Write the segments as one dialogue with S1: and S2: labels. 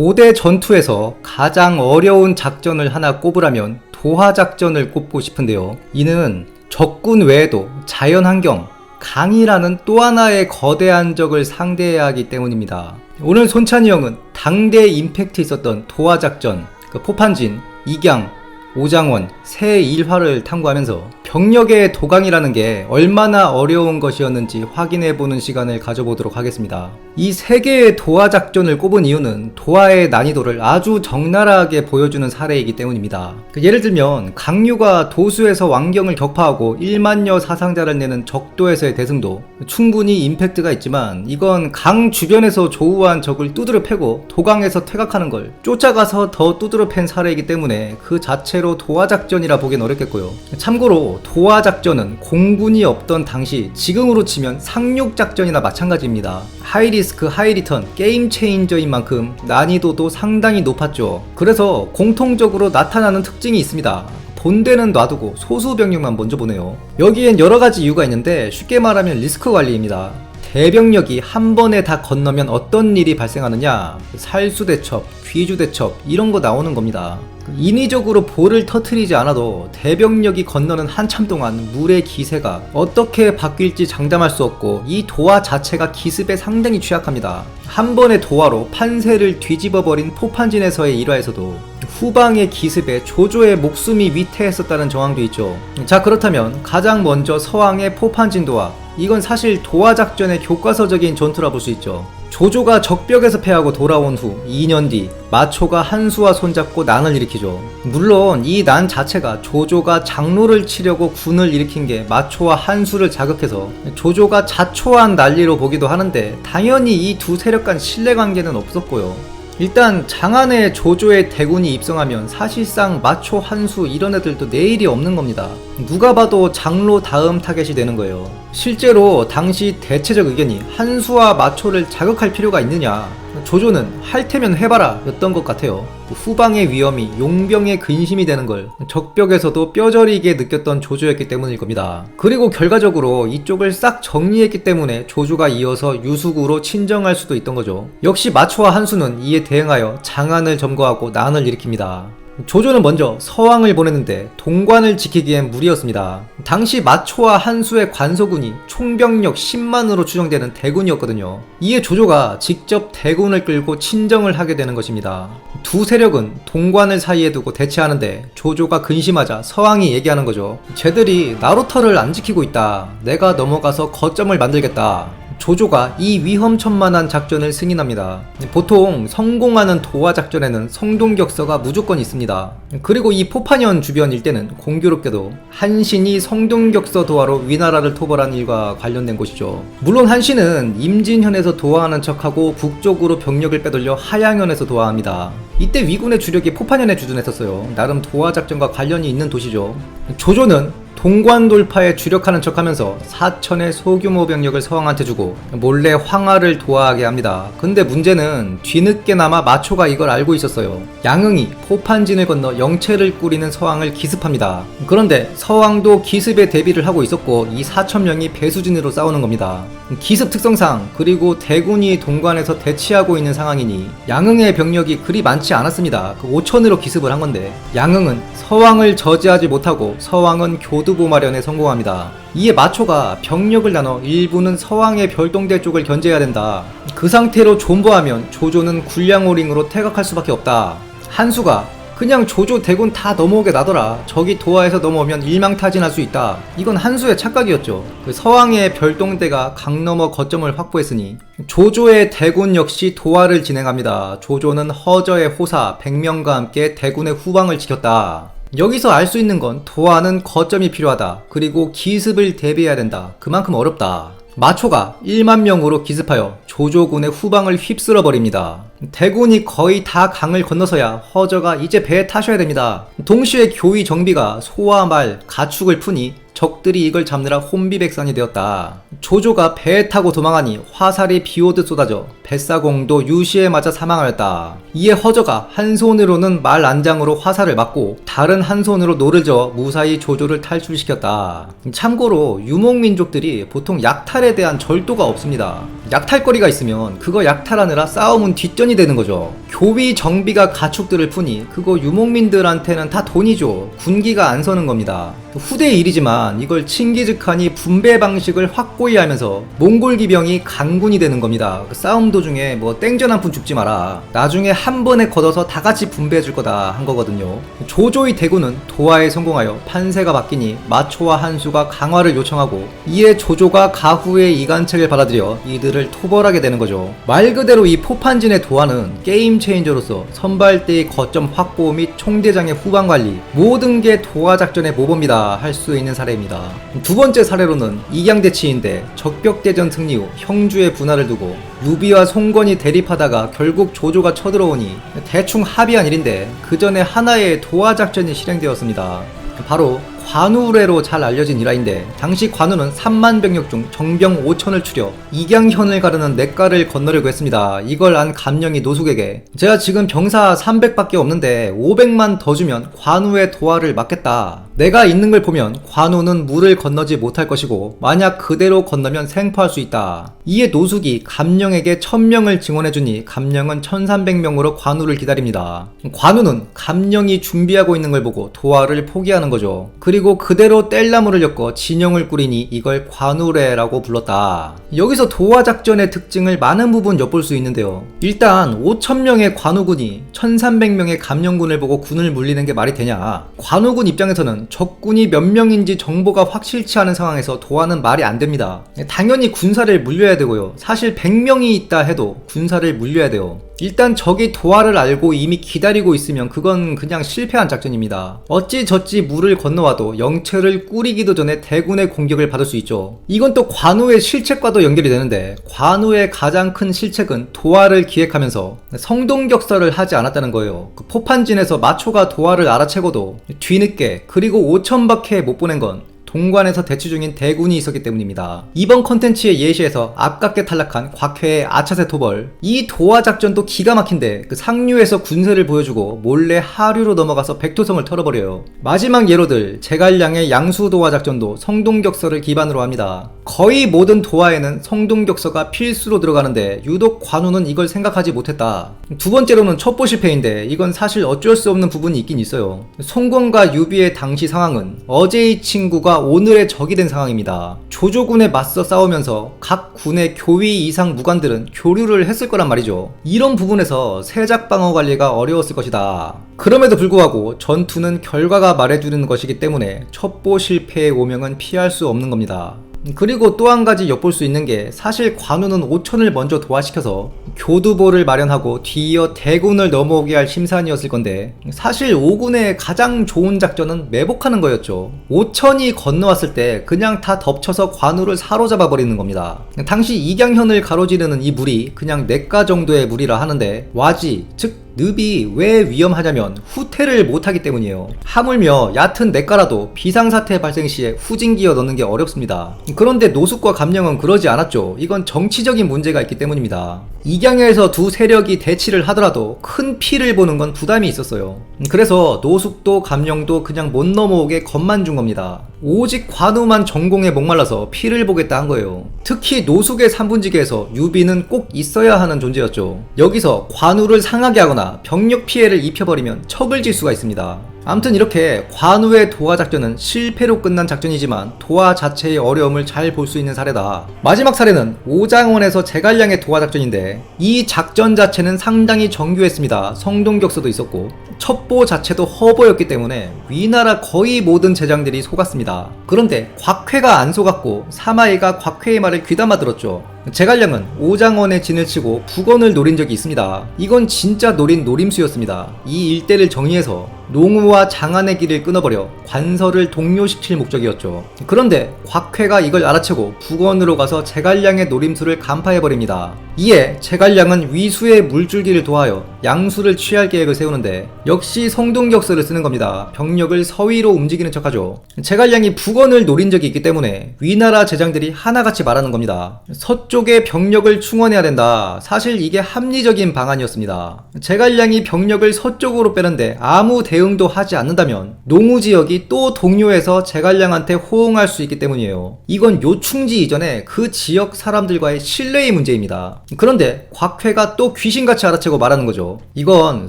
S1: 고대 전투에서 가장 어려운 작전을 하나 꼽으라면 도하 작전을 꼽고 싶은데요. 이는 적군 외에도 자연 환경, 강이라는 또 하나의 거대한 적을 상대해야 하기 때문입니다. 오늘 손찬이 형은 당대 임팩트 있었던 도하 작전, 그 포판진, 익양, 오장원, 새 일화를 탐구하면서 병력의 도강이라는 게 얼마나 어려운 것이었는지 확인해 보는 시간을 가져보도록 하겠습니다. 이 세 개의 도하 작전을 꼽은 이유는 도하의 난이도를 아주 적나라하게 보여주는 사례이기 때문입니다. 그 예를 들면 강유가 도수에서 왕경을 격파하고 1만여 사상자를 내는 적도에서의 대승도 충분히 임팩트가 있지만 이건 강 주변에서 조우한 적을 두드려 패고 도강에서 퇴각하는 걸 쫓아가서 더 두드려 팬 사례이기 때문에 그 자체로 도하 작전이라 보기엔 어렵겠고요. 참고로 도하 작전은 공군이 없던 당시 지금으로 치면 상륙 작전이나 마찬가지입니다. 하이리스크 하이리턴 게임 체인저인 만큼 난이도도 상당히 높았죠. 그래서 공통적으로 나타나는 특징이 있습니다. 본대는 놔두고 소수 병력만 먼저 보내요. 여기엔 여러 가지 이유가 있는데 쉽게 말하면 리스크 관리입니다. 대병력이 한 번에 다 건너면 어떤 일이 발생하느냐 살수대첩, 귀주대첩 이런 거 나오는 겁니다. 인위적으로 볼을 터트리지 않아도 대병력이 건너는 한참 동안 물의 기세가 어떻게 바뀔지 장담할 수 없고 이 도화 자체가 기습에 상당히 취약합니다. 한 번의 도화로 판세를 뒤집어버린 포판진에서의 일화에서도 후방의 기습에 조조의 목숨이 위태했었다는 정황도 있죠. 자 그렇다면 가장 먼저 서왕의 포판진 도화 이건 사실 도하 작전의 교과서적인 전투라 볼 수 있죠. 조조가 적벽에서 패하고 돌아온 후 2년 뒤 마초가 한수와 손잡고 난을 일으키죠. 물론 이 난 자체가 조조가 장로를 치려고 군을 일으킨 게 마초와 한수를 자극해서 조조가 자초한 난리로 보기도 하는데 당연히 이 두 세력 간 신뢰관계는 없었고요. 일단 장안에 조조의 대군이 입성하면 사실상 마초 한수 이런 애들도 내일이 없는 겁니다. 누가 봐도 장로 다음 타겟이 되는 거예요. 실제로 당시 대체적 의견이 한수와 마초를 자극할 필요가 있느냐. 조조는 할 테면 해봐라 였던 것 같아요. 후방의 위험이 용병의 근심이 되는 걸 적벽에서도 뼈저리게 느꼈던 조조였기 때문일 겁니다. 그리고 결과적으로 이쪽을 싹 정리했기 때문에 조조가 이어서 유숙으로 친정할 수도 있던 거죠. 역시 마초와 한수는 이에 대응하여 장안을 점거하고 난을 일으킵니다. 조조는 먼저 서왕을 보냈는데 동관을 지키기엔 무리였습니다. 당시 마초와 한수의 관소군이 총병력 10만으로 추정되는 대군이었거든요. 이에 조조가 직접 대군을 끌고 친정을 하게 되는 것입니다. 두 세력은 동관을 사이에 두고 대치하는데 조조가 근심하자 서왕이 얘기하는 거죠. 쟤들이 나루터를 안 지키고 있다. 내가 넘어가서 거점을 만들겠다. 조조가 이 위험천만한 작전을 승인합니다. 보통 성공하는 도하 작전에는 성동격서가 무조건 있습니다. 그리고 이 포판현 주변 일대는 공교롭게도 한신이 성동격서 도하로 위나라를 토벌한 일과 관련된 곳이죠. 물론 한신은 임진현에서 도하하는 척하고 북쪽으로 병력을 빼돌려 하양현에서 도하합니다. 이때 위군의 주력이 포판현에 주둔했었어요. 나름 도하 작전과 관련이 있는 도시죠. 조조는 동관 돌파에 주력하는 척하면서 사천의 소규모 병력을 서왕한테 주고 몰래 황하를 도하게 합니다. 근데 문제는 뒤늦게나마 마초가 이걸 알고 있었어요. 양흥이 포판진을 건너 영체를 꾸리는 서왕을 기습합니다. 그런데 서왕도 기습에 대비를 하고 있었고 이 사천 명이 배수진으로 싸우는 겁니다. 기습 특성상 그리고 대군이 동관에서 대치하고 있는 상황이니 양흥의 병력이 그리 많지 않았습니다. 그 5천으로 기습을 한 건데 양흥은 서왕을 저지하지 못하고 서왕은 교 두보 마련에 성공합니다. 이에 마초가 병력을 나눠 일부는 서왕의 별동대 쪽을 견제해야 된다. 그 상태로 존버하면 조조는 굴량오링으로 퇴각할 수밖에 없다. 한수가 그냥 조조 대군 다 넘어오게 놔둬라. 저기 도하에서 넘어오면 일망타진할 수 있다. 이건 한수의 착각이었죠. 그 서왕의 별동대가 강 너머 거점을 확보했으니 조조의 대군 역시 도하를 진행합니다. 조조는 허저의 호사 100명과 함께 대군의 후방을 지켰다. 여기서 알 수 있는 건 도하는 거점이 필요하다. 그리고 기습을 대비해야 된다. 그만큼 어렵다. 마초가 1만 명으로 기습하여 조조군의 후방을 휩쓸어 버립니다. 대군이 거의 다 강을 건너서야 허저가 이제 배에 타셔야 됩니다. 동시에 교위 정비가 소와 말, 가축을 푸니 적들이 이걸 잡느라 혼비백산이 되었다. 조조가 배에 타고 도망하니 화살이 비오듯 쏟아져 뱃사공도 유시에 맞아 사망하였다. 이에 허저가 한 손으로는 말 안장으로 화살을 맞고 다른 한 손으로 노를 저어 무사히 조조를 탈출시켰다. 참고로 유목민족들이 보통 약탈에 대한 절도가 없습니다. 약탈거리가 있으면 그거 약탈하느라 싸움은 뒷전이 되는 거죠. 교비 정비가 가축들을 푸니 그거 유목민들한테는 다 돈이죠. 군기가 안 서는 겁니다. 후대의 일이지만 이걸 칭기즈칸이 분배 방식을 확고히 하면서 몽골 기병이 강군이 되는 겁니다. 그 싸움 도중에 뭐 땡전 한 푼 죽지 마라. 나중에 한 번에 걷어서 다 같이 분배해 줄 거다 한 거거든요. 조조의 대군은 도하에 성공하여 판세가 바뀌니 마초와 한수가 강화를 요청하고 이에 조조가 가후의 이간책을 받아들여 이들을 토벌하게 되는 거죠. 말 그대로 이 포판진의 도하는 게임 체인저로서 선발대의 거점 확보 및 총대장의 후방 관리 모든 게 도하 작전의 모범이다 할 수 있는 사례입니다. 두 번째 사례로는 이양대치인데 적벽대전 승리 후 형주의 분할을 두고 유비와 송건이 대립하다가 결국 조조가 쳐들어오니 대충 합의한 일인데 그 전에 하나의 도하 작전이 실행되었습니다. 바로 관우레로 잘 알려진 일화인데 당시 관우는 3만 병력 중 정병 5천을 추려 이강현을 가르는 냇가를 건너려고 했습니다. 이걸 안 감령이 노숙에게 제가 지금 병사 300밖에 없는데 500만 더 주면 관우의 도하를 막겠다. 내가 있는 걸 보면 관우는 물을 건너지 못할 것이고 만약 그대로 건너면 생포할 수 있다. 이에 노숙이 감령에게 1000명을 증언해주니 감령은 1300명으로 관우를 기다립니다. 관우는 감령이 준비하고 있는 걸 보고 도하를 포기하는 거죠. 그리고 그대로 뗄나무를 엮어 진영을 꾸리니 이걸 관우레라고 불렀다. 여기서 도하 작전의 특징을 많은 부분 엿볼 수 있는데요. 일단 5천명의 관우군이 1300명의 감령군을 보고 군을 물리는 게 말이 되냐. 관우군 입장에서는 적군이 몇 명인지 정보가 확실치 않은 상황에서 도하는 말이 안 됩니다. 당연히 군사를 물려야 되고요. 사실 100명이 있다 해도 군사를 물려야 돼요. 일단 적이 도하를 알고 이미 기다리고 있으면 그건 그냥 실패한 작전입니다. 어찌저찌 물을 건너와도 영체를 꾸리기도 전에 대군의 공격을 받을 수 있죠. 이건 또 관우의 실책과도 연결이 되는데 관우의 가장 큰 실책은 도하를 기획하면서 성동격설을 하지 않았다는 거예요. 그 포판진에서 마초가 도하를 알아채고도 뒤늦게 그리고 5천밖에 못 보낸 건 동관에서 대치 중인 대군이 있었기 때문입니다. 이번 컨텐츠의 예시에서 아깝게 탈락한 곽회의 아차세 토벌 이 도하 작전도 기가 막힌데 그 상류에서 군세를 보여주고 몰래 하류로 넘어가서 백토성을 털어버려요. 마지막 예로들 제갈량의 양수도하 작전도 성동격서를 기반으로 합니다. 거의 모든 도하에는 성동격서가 필수로 들어가는데 유독 관우는 이걸 생각하지 못했다. 두 번째로는 첩보 실패인데 이건 사실 어쩔 수 없는 부분이 있긴 있어요. 송건과 유비의 당시 상황은 어제의 친구가 오늘의 적이 된 상황입니다. 조조군에 맞서 싸우면서 각 군의 교위 이상 무관들은 교류를 했을 거란 말이죠. 이런 부분에서 세작 방어 관리가 어려웠을 것이다. 그럼에도 불구하고 전투는 결과가 말해주는 것이기 때문에 첩보 실패의 오명은 피할 수 없는 겁니다. 그리고 또 한 가지 엿볼 수 있는 게 사실 관우는 5천을 먼저 도하시켜서 교두보를 마련하고 뒤이어 대군을 넘어오게 할 심산이었을 건데 사실 5군의 가장 좋은 작전은 매복하는 거였죠. 5천이 건너왔을 때 그냥 다 덮쳐서 관우를 사로잡아 버리는 겁니다. 당시 이강현을 가로지르는 이 물이 그냥 냇가 정도의 물이라 하는데 와지 즉 늪이 왜 위험하냐면 후퇴를 못하기 때문이에요. 하물며 얕은 냇가라도 비상사태 발생 시에 후진기어 넣는 게 어렵습니다. 그런데 노숙과 감령은 그러지 않았죠. 이건 정치적인 문제가 있기 때문입니다. 이강야에서 두 세력이 대치를 하더라도 큰 피를 보는 건 부담이 있었어요. 그래서 노숙도 감령도 그냥 못 넘어오게 겁만 준 겁니다. 오직 관우만 전공에 목말라서 피를 보겠다 한 거예요. 특히 노숙의 3분지계에서 유비는 꼭 있어야 하는 존재였죠. 여기서 관우를 상하게 하거나 병력 피해를 입혀버리면 척을 질 수가 있습니다. 암튼 이렇게 관우의 도하 작전은 실패로 끝난 작전이지만 도하 자체의 어려움을 잘 볼 수 있는 사례다. 마지막 사례는 오장원에서 제갈량의 도하 작전인데 이 작전 자체는 상당히 정교했습니다. 성동격서도 있었고 첩보 자체도 허보였기 때문에 위나라 거의 모든 제장들이 속았습니다. 그런데 곽회가 안 속았고 사마이가 곽회의 말을 귀담아 들었죠. 제갈량은 오장원에 진을 치고 북원을 노린 적이 있습니다. 이건 진짜 노린 노림수였습니다. 이 일대를 정리해서 농우와 장안의 길을 끊어버려 관서를 동요시킬 목적이었죠. 그런데 곽회가 이걸 알아채고 북원으로 가서 제갈량의 노림수를 간파해버립니다. 이에 제갈량은 위수의 물줄기를 도하여 양수를 취할 계획을 세우는데 역시 성동격서를 쓰는 겁니다. 병력을 서위로 움직이는 척하죠. 제갈량이 북원을 노린 적이 있기 때문에 위나라 제장들이 하나같이 말하는 겁니다. 서쪽에 병력을 충원해야 된다. 사실 이게 합리적인 방안이었습니다. 제갈량이 병력을 서쪽으로 빼는데 아무 대응도 하지 않는다면 농우 지역이 또 동요해서 제갈량한테 호응할 수 있기 때문이에요. 이건 요충지 이전에 그 지역 사람들과의 신뢰의 문제입니다. 그런데 곽회가 또 귀신같이 알아채고 말하는 거죠. 이건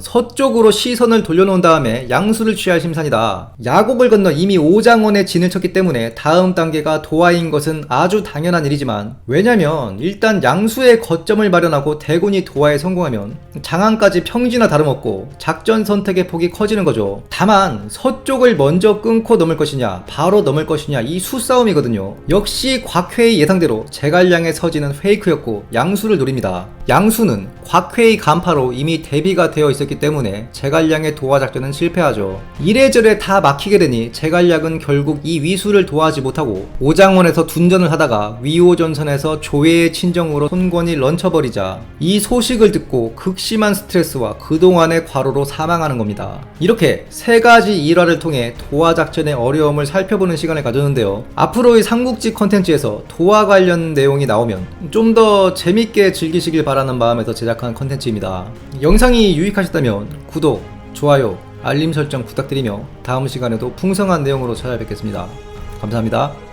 S1: 서쪽으로 시선을 돌려놓은 다음에 양수를 취할 심산이다. 야곡을 건너 이미 오장원에 진을 쳤기 때문에 다음 단계가 도하인 것은 아주 당연한 일이지만 왜냐면 일단 양수의 거점을 마련하고 대군이 도하에 성공하면 장안까지 평지나 다름없고 작전 선택의 폭이 커지는 거죠. 다만 서쪽을 먼저 끊고 넘을 것이냐 바로 넘을 것이냐 이 수싸움이거든요. 역시 곽회의 예상대로 제갈량의 서지는 페이크였고 양수를 노 립니다. 양수는 곽회의 간파로 이미 대비가 되어 있었기 때문에 제갈량의 도하 작전은 실패하죠. 이래저래 다 막히게 되니 제갈량은 결국 이 위수를 도하지 못하고 오장원에서 둔전을 하다가 위오전선에서 조회의 친정으로 손권이 런쳐버리자 이 소식을 듣고 극심한 스트레스와 그동안의 과로로 사망하는 겁니다. 이렇게 세 가지 일화를 통해 도하 작전의 어려움을 살펴보는 시간을 가졌는데요. 앞으로의 삼국지 컨텐츠에서 도하 관련 내용이 나오면 좀 더 재밌게 즐기시길 바라는 마음에서 제작한 컨텐츠입니다. 영상이 유익하셨다면 구독, 좋아요, 알림 설정 부탁드리며 다음 시간에도 풍성한 내용으로 찾아뵙겠습니다. 감사합니다.